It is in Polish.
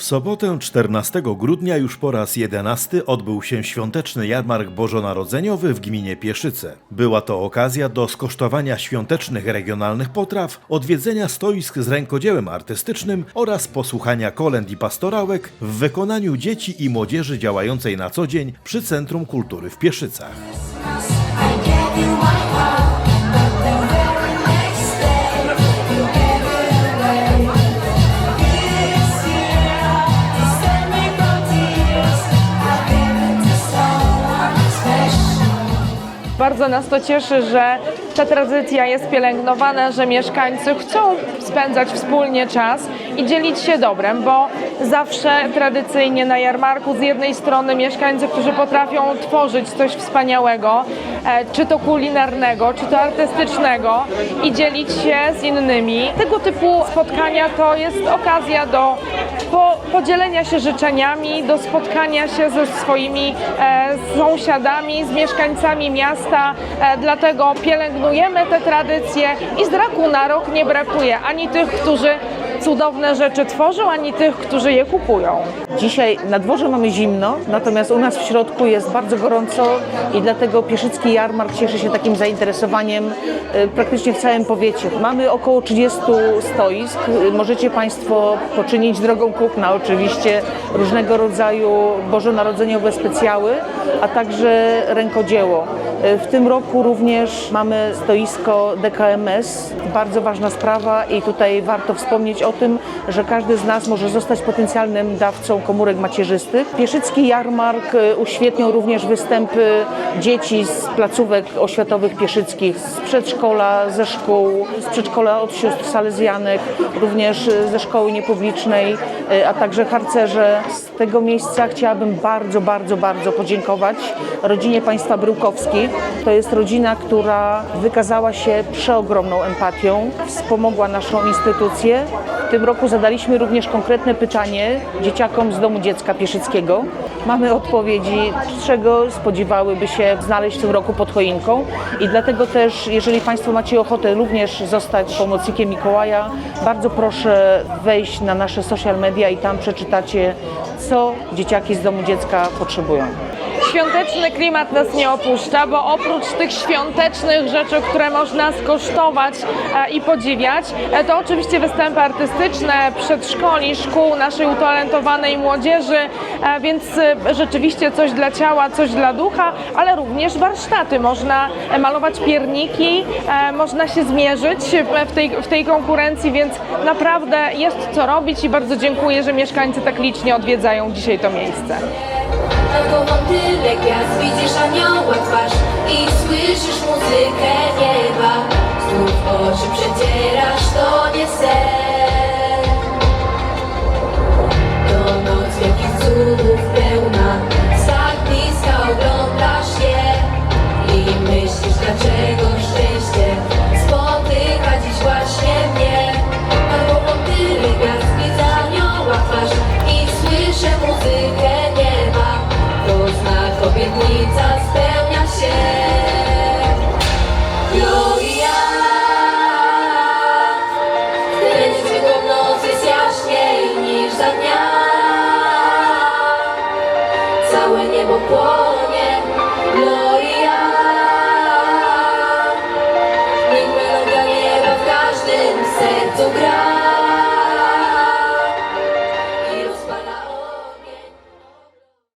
W sobotę 14 grudnia już po raz 11 odbył się świąteczny jarmark bożonarodzeniowy w gminie Pieszyce. Była to okazja do skosztowania świątecznych regionalnych potraw, odwiedzenia stoisk z rękodziełem artystycznym oraz posłuchania kolęd i pastorałek w wykonaniu dzieci i młodzieży działającej na co dzień przy Centrum Kultury w Pieszycach. Bardzo nas to cieszy, że ta tradycja jest pielęgnowana, że mieszkańcy chcą spędzać wspólnie czas i dzielić się dobrem, bo zawsze tradycyjnie na jarmarku z jednej strony mieszkańcy, którzy potrafią tworzyć coś wspaniałego, e, czy to kulinarnego, czy to artystycznego i dzielić się z innymi. Tego typu spotkania to jest okazja do po, podzielenia się życzeniami, do spotkania się ze swoimi e, sąsiadami, z mieszkańcami miasta. E, dlatego pielęgnujemy te tradycje i z roku na rok nie brakuje ani tych, którzy cudowne rzeczy tworzą, ani tych, którzy je kupują. Dzisiaj na dworze mamy zimno, natomiast u nas w środku jest bardzo gorąco i dlatego Pieszycki Jarmark cieszy się takim zainteresowaniem e, praktycznie w całym powiecie. Mamy około 30 stoisk. Możecie Państwo poczynić drogą kupna oczywiście różnego rodzaju bożonarodzeniowe specjały, a także rękodzieło. E, W tym roku również mamy stoisko DKMS, bardzo ważna sprawa i tutaj warto wspomnieć o tym, że każdy z nas może zostać potencjalnym dawcą komórek macierzystych. Pieszycki Jarmark e, uświetnią również występy dzieci z placówek oświatowych pieszyckich, z przedszkola, ze szkół, z przedszkola od sióstr salezjanek, również e, ze szkoły niepublicznej, a także harcerze. Z tego miejsca chciałabym bardzo, bardzo, bardzo podziękować rodzinie państwa Bryłkowskich. To jest rodzina, która wykazała się przeogromną empatią, wspomogła naszą instytucję. W tym roku zadaliśmy również konkretne pytanie dzieciakom z Domu Dziecka Pieszyckiego. Mamy odpowiedzi, czego spodziewałyby się znaleźć w tym roku pod choinką i dlatego też, jeżeli Państwo macie ochotę również zostać pomocnikiem Mikołaja, bardzo proszę wejść na nasze social media i tam przeczytacie, co dzieciaki z Domu Dziecka potrzebują. Świąteczny klimat nas nie opuszcza, bo oprócz tych świątecznych rzeczy, które można skosztować e, i podziwiać, e, to oczywiście występy artystyczne przedszkoli, szkół, naszej utalentowanej młodzieży, e, więc rzeczywiście coś dla ciała, coś dla ducha, ale również warsztaty. Można malować pierniki, można się zmierzyć w tej, w tej konkurencji, więc naprawdę jest co robić i bardzo dziękuję, że mieszkańcy tak licznie odwiedzają dzisiaj to miejsce. Tyle gwiazd, widzisz anioła twarz i słyszysz muzykę nieba. Znów oczy przecierasz, to nie sen. całe niebo płonie.